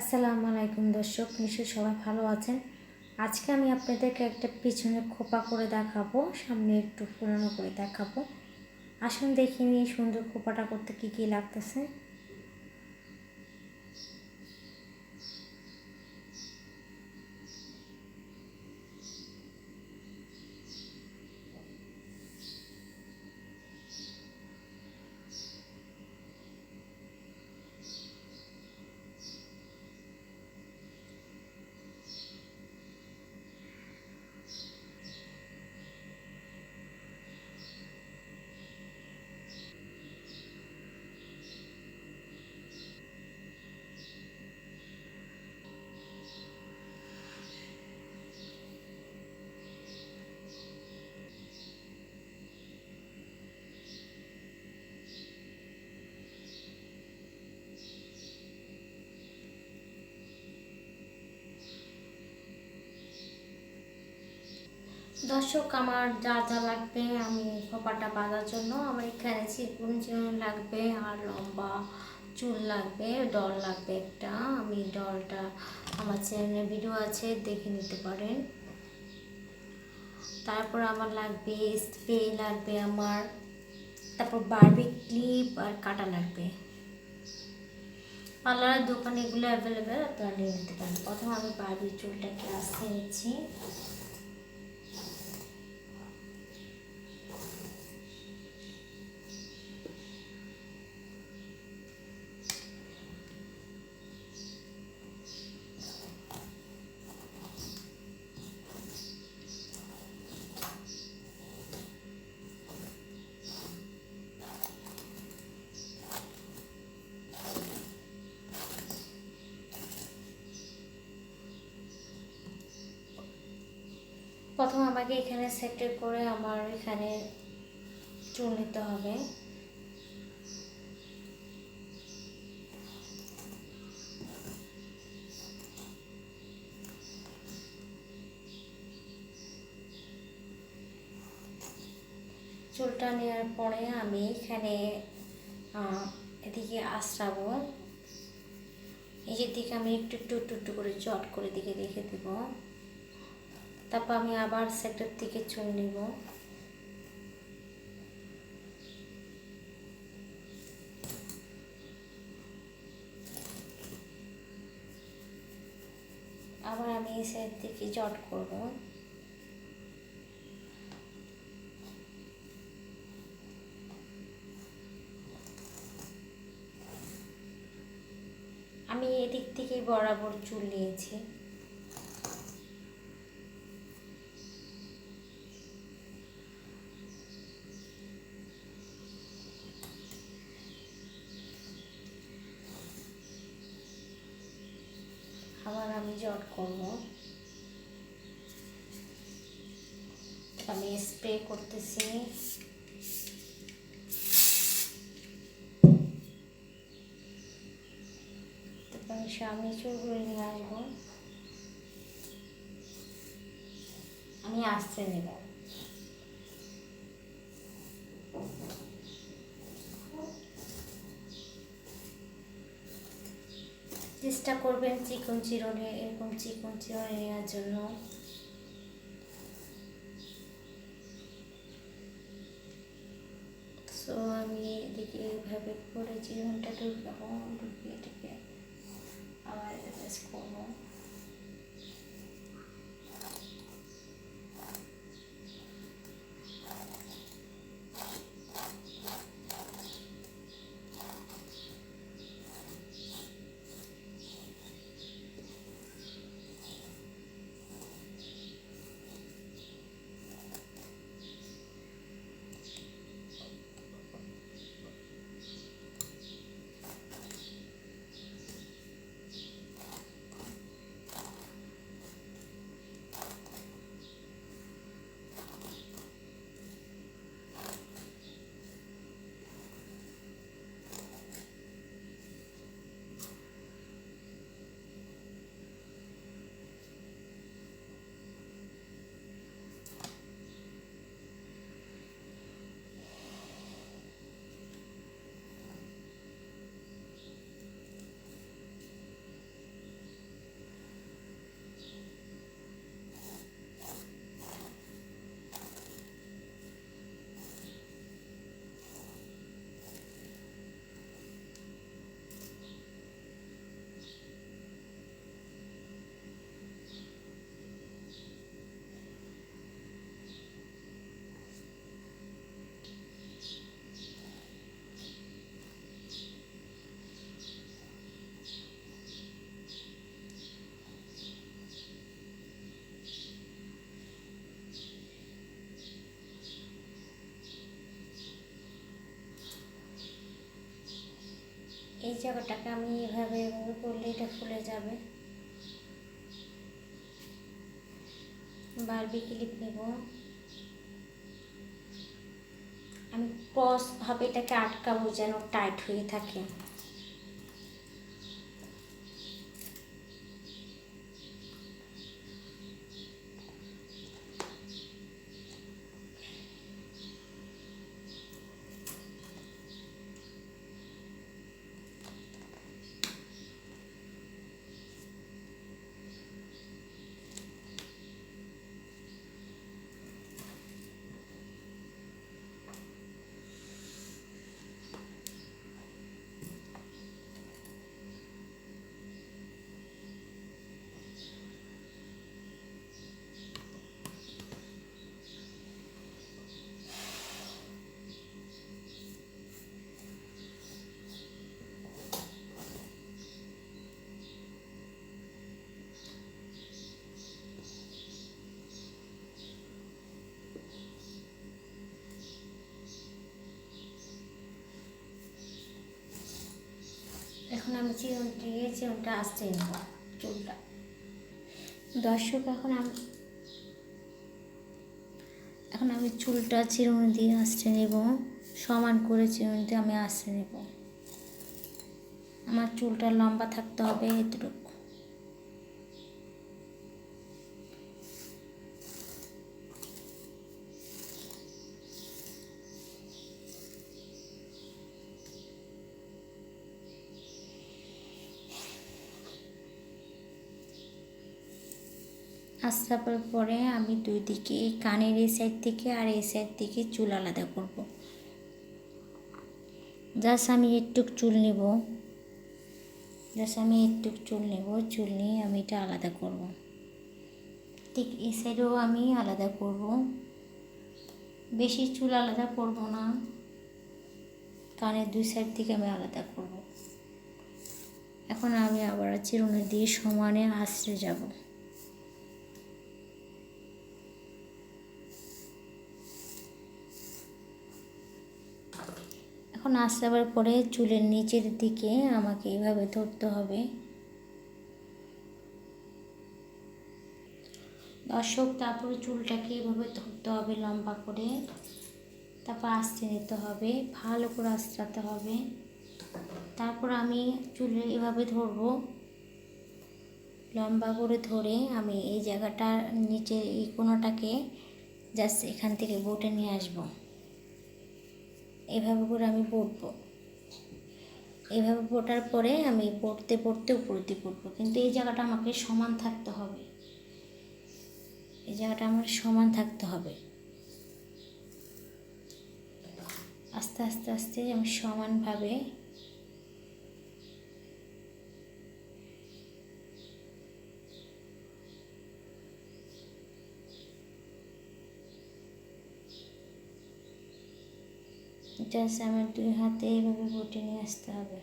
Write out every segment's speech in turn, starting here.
আসসালামু আলাইকুম দর্শক, নিশ্চয়ই সবাই ভালো আছেন। আজকে আমি আপনাদেরকে একটা পিছনে খোপা করে দেখাবো, সামনে একটু পুরানো করে দেখাবো। আসুন দেখিনি নিয়ে সুন্দর খোপাটা করতে কী কী লাগতেছে। দর্শক, আমার যা যা লাগবে আমি খোপাটা বাঁধার জন্য আমার এখানে চিকুন চিকুন লাগবে, আর লম্বা চুল লাগবে ডল লাগবে একটা। আমি ডলটা আমার চ্যানেলে ভিডিও আছে, দেখে নিতে পারেন। তারপর আমার লাগবে স্প্রে লাগবে আমার। তারপর বারবি ক্লিপ আর কাটা লাগবে। পার্লারের দোকানে এগুলো অ্যাভেলেবেল আপনারা নিয়ে নিতে পারেন। প্রথম আমি বারবি চুলটাকে আসতে নিচ্ছি। প্রথম আমাকে এখানে সেটে করে আমার এখানে চুল নিতে হবে। চুলটা নেওয়ার পরে আমি এখানে এদিকে আশ্রাবো নিজের দিকে আমি একটু একটু একটু একটু করে জট করে দিকে রেখে দেবো। তারপর আমি আবার সেটার দিকে চুল নিব। আবার আমি এই সাইড দিকে জট করব। আমি এদিক থেকে বরাবর চুল নিয়েছি। করতেছি আমি সামনে চুলগুলো নিয়ে আসব আমি আসতে নেব। চেষ্টা করবেন চিকন চিরনে, এরকম চিকন চিরনে নেওয়ার জন্য। এইভাবে করে চিরনটা ডুবিয়ে ঢুকে আবার অ্যাডজাস্ট করব জায়গাটাকে আমি এভাবে এভাবে করলে এটা খুলে যাবে। বারবি ক্লিপ নেব। আমি ক্রস ভাবে এটাকে আটকাবো যেন টাইট হয়ে থাকে। এখন আমি চিরুন দিয়ে চিরুনটা আসছে চুলটা। দর্শক, এখন আমি এখন আমি চুলটা চিরুনি দিয়ে আসতে নেব, সমান করে চিরুনি দিয়ে আমি আসতে নেব। আমার চুলটা লম্বা থাকতে হবে, এতটুকু। আসার পরে আমি দুই দিকে এই কানের এই সাইড থেকে আর এই সাইড থেকে চুল আলাদা করব। জাস্ট আমি একটু চুল নেব। জাস্ট আমি একটু চুল নেব, চুল নিয়ে আমি এটা আলাদা করব। ঠিক এই সাইডেও আমি আলাদা করব। বেশি চুল আলাদা করব না। কানের দুই সাইড থেকে আমি আলাদা করব। এখন আমি আবার চিরুনি দিয়ে সমানে আশ্রে যাব। এখন আসাবার পরে চুলের নিচের দিকে আমাকে এইভাবে ধরতে হবে। দর্শক, তারপরে চুলটাকে এভাবে ধরতে হবে লম্বা করে। তারপর আস্তে নিতে হবে, ভালো করে আস্তাতে হবে। তারপর আমি চুলে এভাবে ধরবো। লম্বা করে ধরে আমি এই জায়গাটার নিচে এই কোনোটাকে জাস্ট এখান থেকে বোটে নিয়ে আসব। এভাবে করে আমি পড়ব। এভাবে পড়ার পরে আমি পড়তে পড়তে উপর দিয়ে পড়ব। কিন্তু এই জায়গাটা আমাকে সমান থাকতে হবে। এই জায়গাটা আমার সমান থাকতে হবে। আস্তে আস্তে আস্তে আমি সমানভাবে জাস্ট আমার দুই হাতে এইভাবে বটে নিয়ে আসতে হবে।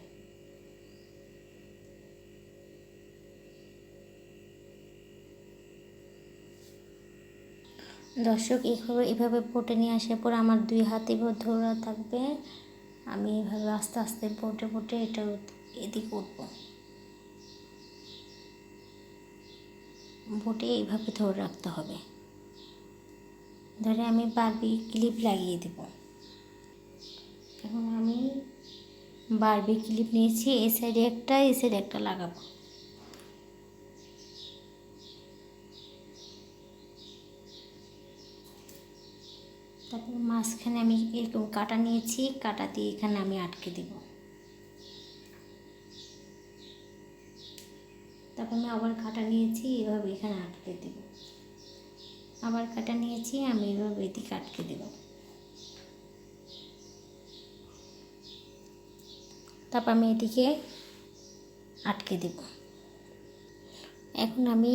দর্শক, এভাবে এভাবে পটে নিয়ে আসার পর আমার দুই হাতে ধরা থাকবে। আমি এভাবে আস্তে আস্তে পটে পটে এটা এদিকে উঠবো। বটে এইভাবে ধরে রাখতে হবে। ধরে আমি বারবি ক্লিপ লাগিয়ে দেবো। এখন আমি বারবি ক্লিপ নিয়েছি এই সাইডে একটা এই সাইডে একটা লাগাবো। তারপর মাঝখানে আমি এরকম কাটা নিয়েছি, কাটা দিয়ে এখানে আমি আটকে দেব। তারপর আমি আবার কাটা নিয়েছি, এভাবে এখানে আটকে দেব। আবার কাটা নিয়েছি, আমি এভাবে এদিকে আটকে দেবো। তারপর আমি এদিকে আটকে দেব। এখন আমি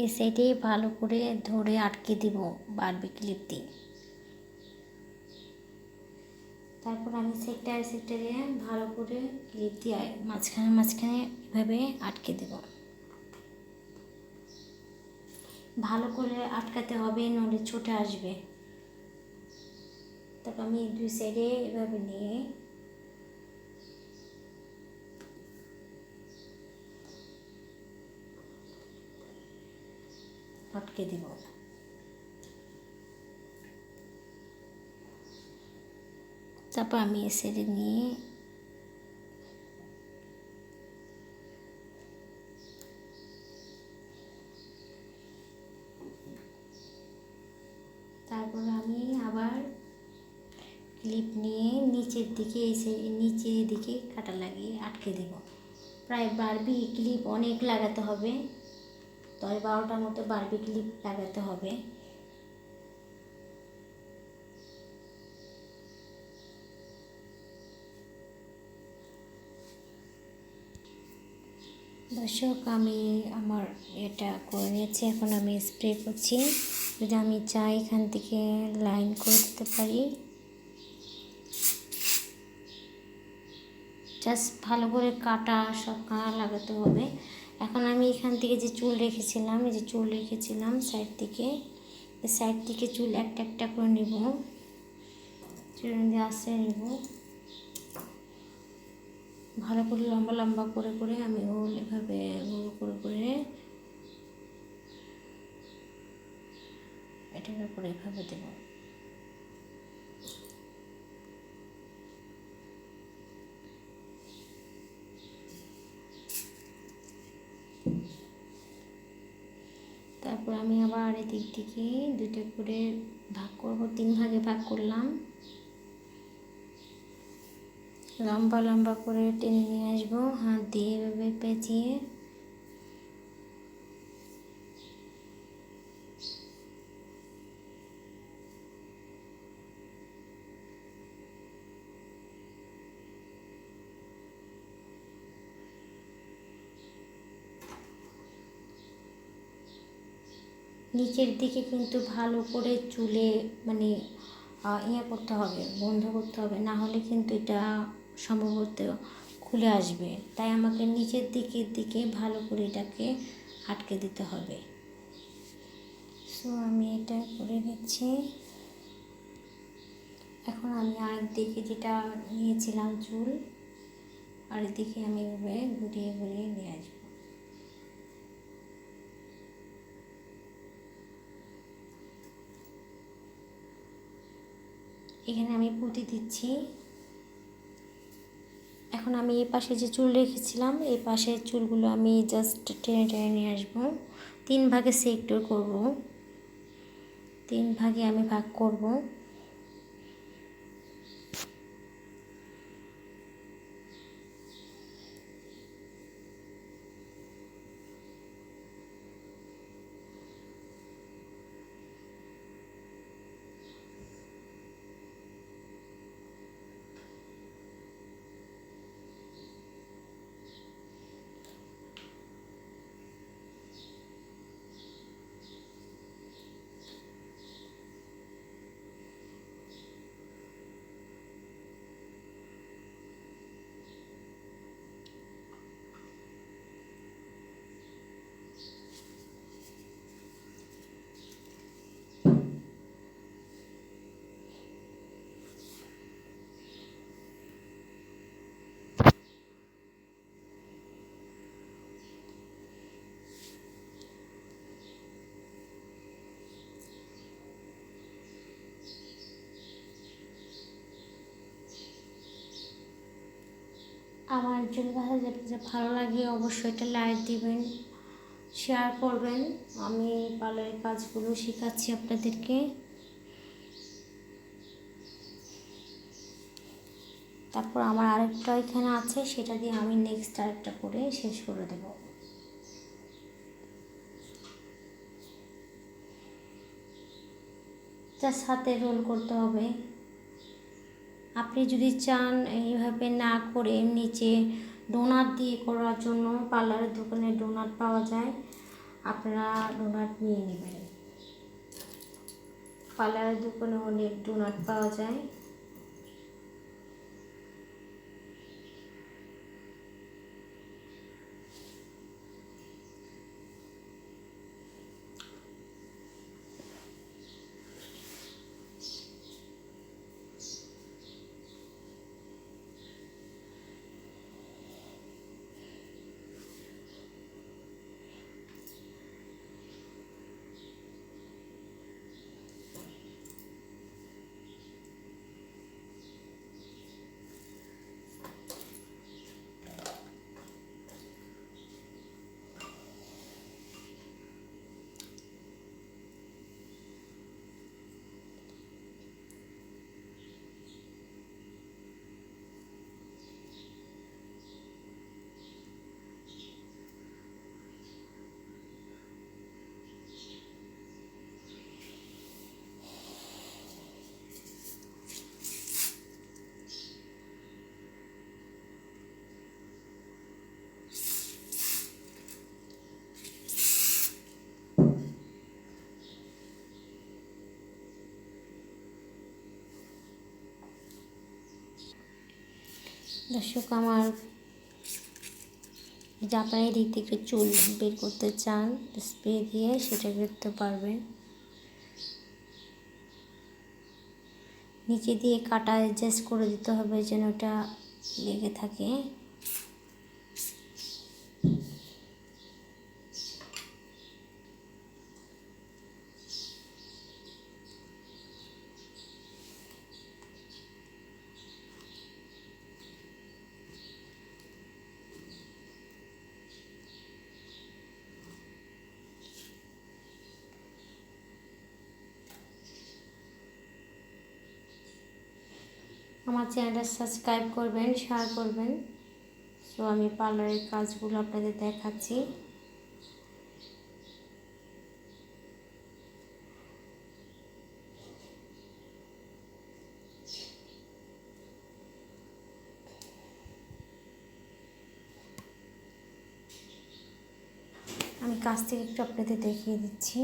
এই সাইডে ভালো করে ধরে আটকে দেব বারবি ক্লিপ দিয়ে তারপর আমি সেক্টার, সেক্টারে ভালো করে ক্লিপ দিয়ে মাঝখানে মাঝখানে এভাবে আটকে দেব। ভালো করে আটকাতে হবে নলে ছুটে আসবে। তারপর আমি দুই সাইডে এভাবে নিয়ে আটকে দিব। তারপর আমি এসে নিয়ে তারপর আমি আবার ক্লিপ নিয়ে নিচের দিকে এসে নিচের দিকে কাটা লাগিয়ে আটকে দেব। প্রায় বারবি ক্লিপ অনেক লাগাতে হবে। দশ বারোটার মতো বারবি ক্লিপ লাগাতে হবে। দর্শক, আমি আমার এটা করে নিয়েছি। এখন আমি স্প্রে করছি। যদি আমি চাই এখান থেকে লাইন করে দিতে পারি। জাস্ট ভালো করে কাটা সব কাটা লাগাতে হবে। এখন আমি এখান থেকে যে চুল রেখেছিলাম, এই যে চুল রেখেছিলাম সাইড থেকে সাইড থেকে চুল একটা একটা করে নেব। চুল দিয়ে আসে নেব। ভালো করে, লম্বা লম্বা করে করে আমি গোল এভাবে গোল করে করে এটার উপরে এভাবে দেবো। আমি আবার এদিক থেকে দুইটা করে ভাগ করব, তিন ভাগে ভাগ করলাম। লম্বা লম্বা করে টেনে নিয়ে আসব, হাত দিয়ে এভাবে পেঁচিয়ে। নিচের দিকে কিন্তু ভালো করে চুলে মানে ইয়ে করতে হবে, বন্ধ করতে হবে, না হলে কিন্তু এটা সম্ভবত খুলে আসবে। তাই আমাকে নিচের দিকের দিকে ভালো করে এটাকে আটকে দিতে হবে। সো আমি এটা করে দিচ্ছি এখন আমি আরেক দিকে যেটা নিয়েছিলাম চুল আরেক দিকে আমি এভাবে ঘুরিয়ে ঘুরিয়ে নিয়ে আসব। এখানে আমি পুঁতি দিচ্ছি। এখন আমি এই পাশে যে চুল রেখেছিলাম, এই পাশের চুলগুলো আমি জাস্ট টেনে টেনে নিয়ে আসব। তিন ভাগে সেক্টর করব। তিন ভাগে আমি ভাগ করব। আমার চুল বাঁধা যেটা ভালো লাগে, অবশ্যই এটা লাইক দিবেন শেয়ার করবেন। আমি পার্লারের কাজগুলো শেখাচ্ছি আপনাদেরকে। তারপর আমার আরেকটা এখানে আছে, সেটা দিয়ে আমি নেক্সট আরেকটা করে শেষ করে দেব। তার সাথে রোল করতে হবে। আপনি যদি চান এইভাবে না করে নিচে ডোনাট দিয়ে করার জন্য পার্লারের দোকানে ডোনাট পাওয়া যায়, আপনারা ডোনাট নিয়ে নেবেন। পার্লারের দোকানে অনেক ডোনাট পাওয়া যায়। দর্শক, আমার জাপানের আপনারা থেকে চুল বের করতে চান, স্প্রে দিয়ে সেটা করতে পারবেন। নিচে দিয়ে কাটা অ্যাডজাস্ট করে দিতে হবে যেন ওটা লেগে থাকে। আমার চ্যানেলটা সাবস্ক্রাইব করবেন, শেয়ার করবেন। সো আমি পার্লারের কাজগুলো আপনাদের দেখাচ্ছি। আমি কাছ থেকে একটু আপনাদের দেখিয়ে দিচ্ছি।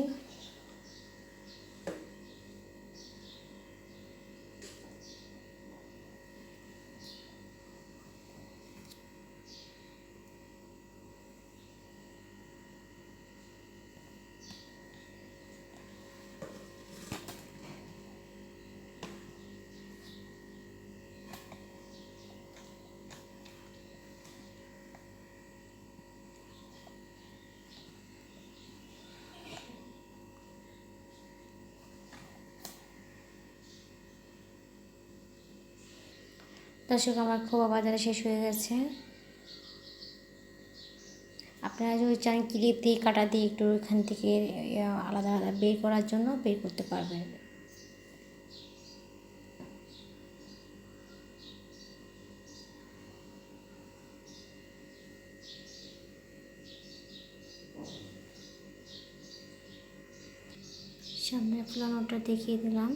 দর্শক, আমার খোয়া বাজারে শেষ হয়ে গেছে। আপনারা যদি চান ক্লিপ দিয়ে, কাটা দিয়ে একটু এখান থেকে আলাদা আলাদা বের করার জন্য বের করতে পারবেন। সামনে ফ্লানোটা দেখিয়ে দিলাম।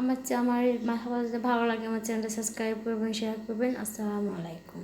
আমার আমার ভালো লাগে আমার চ্যানেলটা সাবস্ক্রাইব করবেন শেয়ার করবেন। আসসালামু আলাইকুম।